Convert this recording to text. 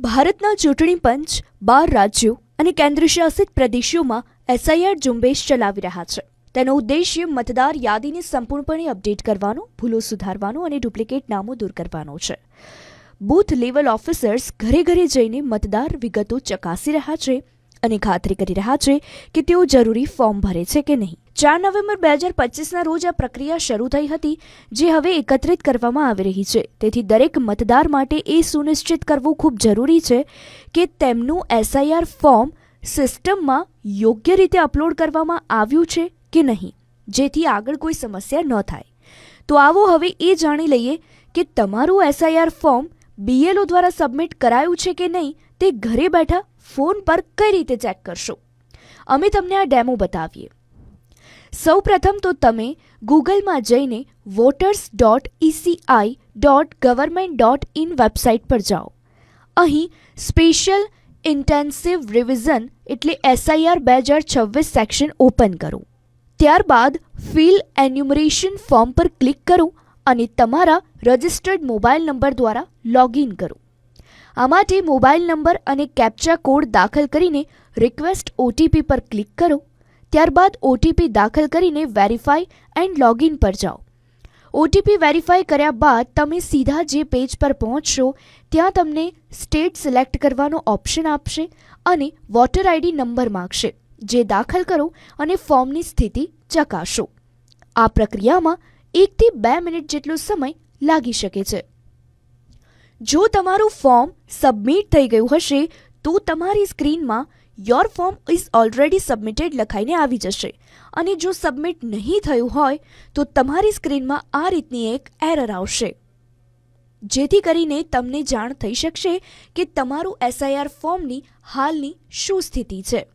ભારતના ચૂંટણી પંચ, બાર રાજ્યો અને કેન્દ્રશાસિત પ્રદેશોમાં એસઆઈઆર ઝુંબેશ ચલાવી રહ્યા છે. તેનો ઉદ્દેશ્ય મતદાર યાદીને સંપૂર્ણપણે અપડેટ કરવાનો, ભૂલો સુધારવાનો અને ડુપ્લિકેટ નામો દૂર કરવાનો છે. બૂથ લેવલ ઓફિસર્સ ઘરે ઘરે જઈને મતદાર વિગતો ચકાસી રહ્યા છે અને ખાતરી કરી રહ્યા છે કે તેઓ જરૂરી ફોર્મ ભરે છે કે નહીં. ચાર નવેમ્બર બે હજાર પચીસના રોજ આ પ્રક્રિયા શરૂ થઈ હતી, જે હવે એકત્રિત કરવામાં આવી રહી છે. તેથી દરેક મતદાર માટે એ સુનિશ્ચિત કરવું ખૂબ જરૂરી છે કે તેમનું એસઆઈઆર ફોર્મ સિસ્ટમમાં યોગ્ય રીતે અપલોડ કરવામાં આવ્યું છે કે નહીં, જેથી આગળ કોઈ સમસ્યા ન થાય. તો આવો હવે એ જાણી લઈએ કે તમારું એસઆઈઆર ફોર્મ બીએલઓ દ્વારા સબમિટ કરાયું છે કે નહીં તે ઘરે બેઠા ફોન પર કઈ રીતે ચેક કરશો? અમે તમને આ ડેમો બતાવીએ. સૌપ્રથમ તો તમે ગૂગલમાં જઈને voters dot ECI dot government dot in website પર જાઓ. અહીં સ્પેશિયલ ઇન્ટેન્સિવ રિવિઝન એટલે એસઆઈઆર બે હજાર છવ્વીસ સેક્શન ઓપન કરો. ત્યારબાદ ફિલ એન્યુમરેશન ફોર્મ પર ક્લિક કરો અને તમારા રજિસ્ટર્ડ મોબાઈલ નંબર દ્વારા લોગિન કરો. આ માટે મોબાઈલ નંબર અને કેપ્ચા કોડ દાખલ કરીને રિક્વેસ્ટ ઓટીપી પર ક્લિક કરો. ત્યારબાદ ઓટીપી દાખલ કરીને વેરીફાઈ એન્ડ લોગિન પર જાઓ. ઓટીપી વેરીફાઈ કર્યા બાદ તમે સીધા જે પેજ પર પહોંચશો, ત્યાં તમને સ્ટેટ સિલેક્ટ કરવાનો ઓપ્શન આપશે અને વોટર આઈડી નંબર માગશે, જે દાખલ કરો અને ફોર્મની સ્થિતિ ચકાસો. આ પ્રક્રિયામાં એકથી બે મિનિટ જેટલો સમય લાગી શકે છે. જો તમારું ફોર્મ સબમિટ થઈ ગયું હશે, તો તમારી સ્ક્રીનમાં your form is already submitted લખાઈને આવી જશે. અને જો સબમિટ નહીં થયું હોય, તો તમારી સ્ક્રીનમાં આ રીતની એક એરર આવશે. જેથી કરીને તમને જાણ થઈ શકશે કે તમારું એસઆઈઆર ફોર્મની હાલની શું સ્થિતિ છે.